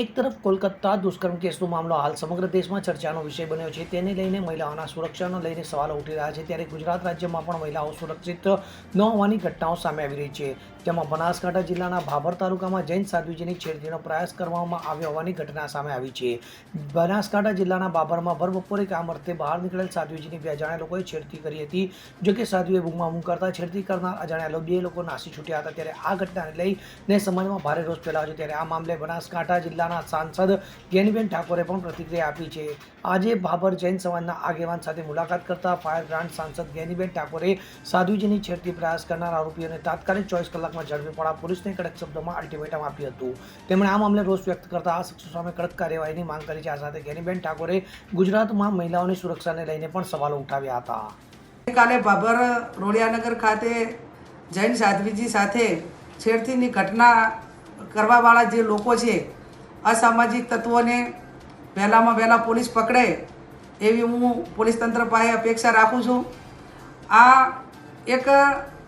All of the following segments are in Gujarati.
એક તરફ કોલકાતા દુષ્કર્મ કેસનો મામલો હાલ સમગ્ર દેશમાં ચર્ચાનો વિષય બન્યો છે. તેને લઈને મહિલાઓના સુરક્ષાને લઈને સવાલો ઉઠી રહ્યા છે. ત્યારે ગુજરાત રાજ્યમાં પણ મહિલાઓ સુરક્ષિત ન હોવાની ઘટનાઓ સામે આવી રહી છે. જેમાં બનાસકાંઠા જિલ્લાના ભાભર તાલુકામાં જૈન સાધુજીની છેડતીનો પ્રયાસ કરવામાં આવ્યો હોવાની ઘટના સામે આવી છે. બનાસકાંઠા જિલ્લાના બાબરમાં ભર બપોરે કામ અર્થે બહાર નીકળેલ સાધુજીની બે અજાણ્યા લોકોએ છેડતી કરી હતી. જો કે સાધુએ બૂમમાં બૂમ કરતા છેડતી કરનાર અજાણ્યા બે લોકો નાસી છૂટ્યા હતા. ત્યારે આ ઘટનાને લઈને સમાજમાં ભારે રોષ ફેલાયો છે. ત્યારે આ મામલે બનાસકાંઠા જિલ્લાના સાંસદ જ્ઞાનીબેન ઠાકોરે પણ પ્રતિક્રિયા આપી છે. આજે ભાભર જૈન સમાજના આગેવાન સાથે મુલાકાત કરતા ફાયર બ્રાન્ડ સાંસદ જ્ઞાનીબેન ઠાકોરે સાધુજીની છેડતી પ્રયાસ કરનાર આરોપીઓને તાત્કાલિક ચોવીસ કલાકમાં ઝડપી પડા પોલીસને કડક શબ્દોમાં અલ્ટિમેટમ આપ્યું હતું. તેમણે આ મામલે રોષ વ્યક્ત કરતા આ શખ્સો સામે કડક કાર્યવાહીની માંગ કરી છે. આ સાથે જ્ઞાનીબેન ઠાકોરે ગુજરાતમાં મહિલાઓની સુરક્ષાને લઈને પણ સવાલો ઉઠાવ્યા હતા. કાલે બાબર રોડિયાનગર ખાતે જૈન સાધ્વીજી સાથે છેડતીની ઘટના કરવાવાળા જે લોકો છે, અસામાજિક તત્વોને વહેલામાં વહેલા પોલીસ પકડે એવી હું પોલીસ તંત્ર પાસે અપેક્ષા રાખું છું. આ એક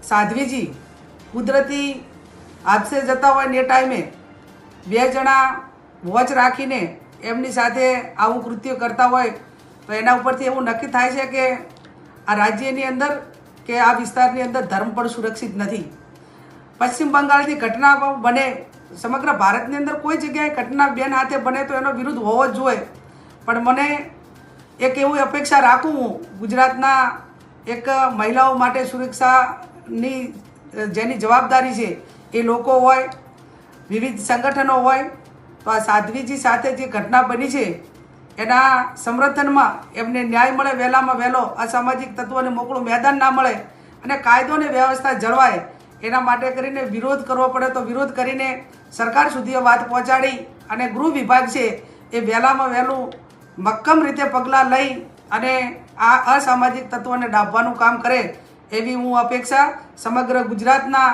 સાધ્વીજી કુદરતી હાદસે જતા હોય ને એ ટાઈમે બે જણા વોચ રાખીને એમની સાથે આવું કૃત્ય કરતા હોય તો એના ઉપરથી એવું નક્કી થાય છે કે આ રાજ્યની અંદર કે આ વિસ્તારની અંદર ધર્મ પણ સુરક્ષિત નથી. પશ્ચિમ બંગાળની ઘટના બને, સમગ્ર ભારતની અંદર કોઈ જગ્યાએ ઘટના બેન હાથે બને તો એનો વિરુદ્ધ હોવો જ જોઈએ. પણ મને એક એવી અપેક્ષા રાખું હું, ગુજરાતના એક મહિલાઓ માટે સુરક્ષાની જેની જવાબદારી છે એ લોકો હોય, વિવિધ સંગઠનો હોય, તો આ સાધ્વીજી સાથે જે ઘટના બની છે, એના સમર્થનમાં એમને ન્યાય મળે, વહેલામાં વહેલો અસામાજિક તત્વોને મોકળું મેદાન ના મળે અને કાયદો અને વ્યવસ્થા જળવાય, એના માટે કરીને વિરોધ કરવો પડે તો વિરોધ કરીને સરકાર સુધી વાત પહોંચાડી અને ગૃહ વિભાગ છે એ વહેલામાં વહેલું મક્કમ રીતે પગલાં લઈ અને આ અસામાજિક તત્વોને ડાબવાનું કામ કરે એવી હું અપેક્ષા સમગ્ર ગુજરાતના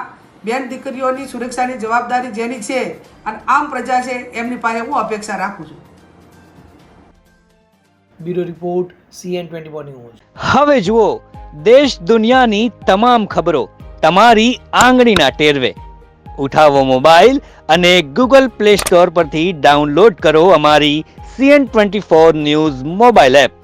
બેન દીકરીઓની સુરક્ષાની જવાબદારી જેની છે અને આમ પ્રજા છે એમની પાસે હું અપેક્ષા રાખું છું. Bureau report CN twenty four news. હવે જુઓ દેશ દુનિયાની તમામ ખબરો તમારી આંગળીના ટેરવે. ઉઠાવો મોબાઈલ અને ગૂગલ પ્લે સ્ટોર પરથી ડાઉનલોડ કરો અમારી CN twenty four news mobile app.